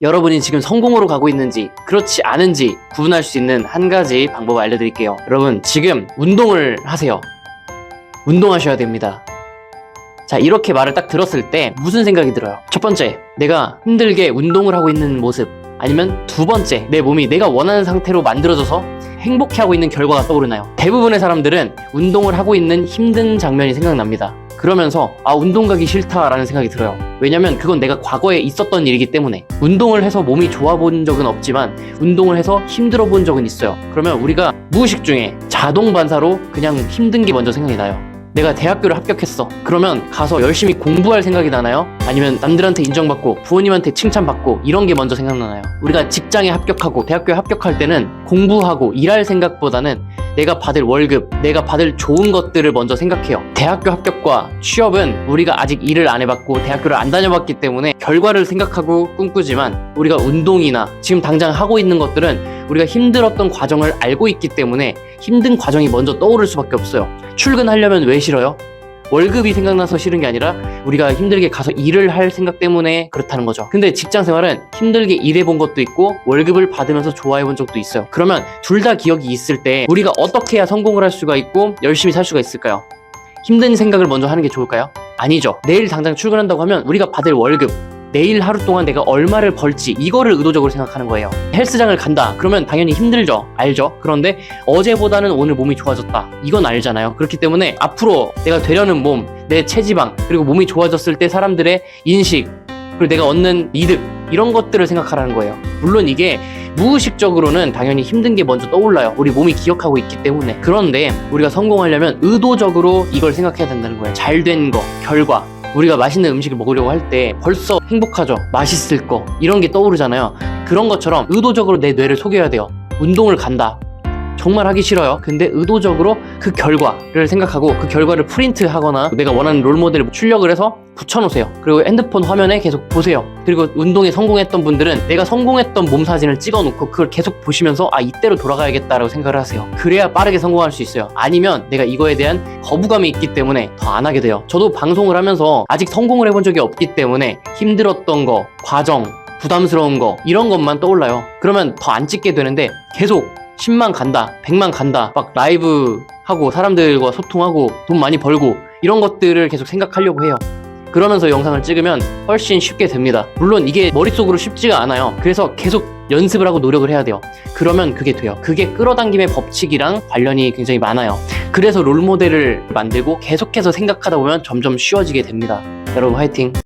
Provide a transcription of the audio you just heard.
여러분이 지금 성공으로 가고 있는지 그렇지 않은지 구분할 수 있는 한 가지 방법을 알려드릴게요. 여러분 지금 운동을 하세요. 운동하셔야 됩니다. 자 이렇게 말을 딱 들었을 때 무슨 생각이 들어요? 첫 번째 내가 힘들게 운동을 하고 있는 모습 아니면 두 번째 내 몸이 내가 원하는 상태로 만들어져서 행복해 하고 있는 결과가 떠오르나요? 대부분의 사람들은 운동을 하고 있는 힘든 장면이 생각납니다. 그러면서 아 운동 가기 싫다라는 생각이 들어요. 왜냐면 그건 내가 과거에 있었던 일이기 때문에 운동을 해서 몸이 좋아 본 적은 없지만 운동을 해서 힘들어 본 적은 있어요. 그러면 우리가 무의식 중에 자동 반사로 그냥 힘든 게 먼저 생각이 나요. 내가 대학교를 합격했어. 그러면 가서 열심히 공부할 생각이 나나요? 아니면 남들한테 인정받고 부모님한테 칭찬받고 이런 게 먼저 생각나나요? 우리가 직장에 합격하고 대학교에 합격할 때는 공부하고 일할 생각보다는 내가 받을 월급, 내가 받을 좋은 것들을 먼저 생각해요. 대학교 합격과 취업은 우리가 아직 일을 안 해봤고 대학교를 안 다녀봤기 때문에 결과를 생각하고 꿈꾸지만 우리가 운동이나 지금 당장 하고 있는 것들은 우리가 힘들었던 과정을 알고 있기 때문에 힘든 과정이 먼저 떠오를 수밖에 없어요. 출근하려면 왜 싫어요? 월급이 생각나서 싫은 게 아니라 우리가 힘들게 가서 일을 할 생각 때문에 그렇다는 거죠. 근데 직장 생활은 힘들게 일해본 것도 있고 월급을 받으면서 좋아해본 적도 있어요. 그러면 둘 다 기억이 있을 때 우리가 어떻게 해야 성공을 할 수가 있고 열심히 살 수가 있을까요? 힘든 생각을 먼저 하는 게 좋을까요? 아니죠. 내일 당장 출근한다고 하면 우리가 받을 월급, 내일 하루 동안 내가 얼마를 벌지 이거를 의도적으로 생각하는 거예요. 헬스장을 간다. 그러면 당연히 힘들죠. 알죠. 그런데 어제보다는 오늘 몸이 좋아졌다. 이건 알잖아요. 그렇기 때문에 앞으로 내가 되려는 몸, 내 체지방, 그리고 몸이 좋아졌을 때 사람들의 인식, 그리고 내가 얻는 이득 이런 것들을 생각하라는 거예요. 물론 이게 무의식적으로는 당연히 힘든 게 먼저 떠올라요. 우리 몸이 기억하고 있기 때문에. 그런데 우리가 성공하려면 의도적으로 이걸 생각해야 된다는 거예요. 잘 된 거, 결과. 우리가 맛있는 음식을 먹으려고 할 때 벌써 행복하죠. 맛있을 거. 이런 게 떠오르잖아요. 그런 것처럼 의도적으로 내 뇌를 속여야 돼요. 운동을 간다. 정말 하기 싫어요. 근데 의도적으로 그 결과를 생각하고 그 결과를 프린트 하거나 내가 원하는 롤 모델을 출력을 해서 붙여놓으세요. 그리고 핸드폰 화면에 계속 보세요. 그리고 운동에 성공했던 분들은 내가 성공했던 몸 사진을 찍어놓고 그걸 계속 보시면서 아 이때로 돌아가야겠다라고 생각을 하세요. 그래야 빠르게 성공할 수 있어요. 아니면 내가 이거에 대한 거부감이 있기 때문에 더 안 하게 돼요. 저도 방송을 하면서 아직 성공을 해본 적이 없기 때문에 힘들었던 거, 과정, 부담스러운 거 이런 것만 떠올라요. 그러면 더 안 찍게 되는데 계속 10만 간다, 100만 간다, 막 라이브 하고 사람들과 소통하고 돈 많이 벌고 이런 것들을 계속 생각하려고 해요. 그러면서 영상을 찍으면 훨씬 쉽게 됩니다. 물론 이게 머릿속으로 쉽지가 않아요. 그래서 계속 연습을 하고 노력을 해야 돼요. 그러면 그게 돼요. 그게 끌어당김의 법칙이랑 관련이 굉장히 많아요. 그래서 롤모델을 만들고 계속해서 생각하다 보면 점점 쉬워지게 됩니다. 여러분 화이팅!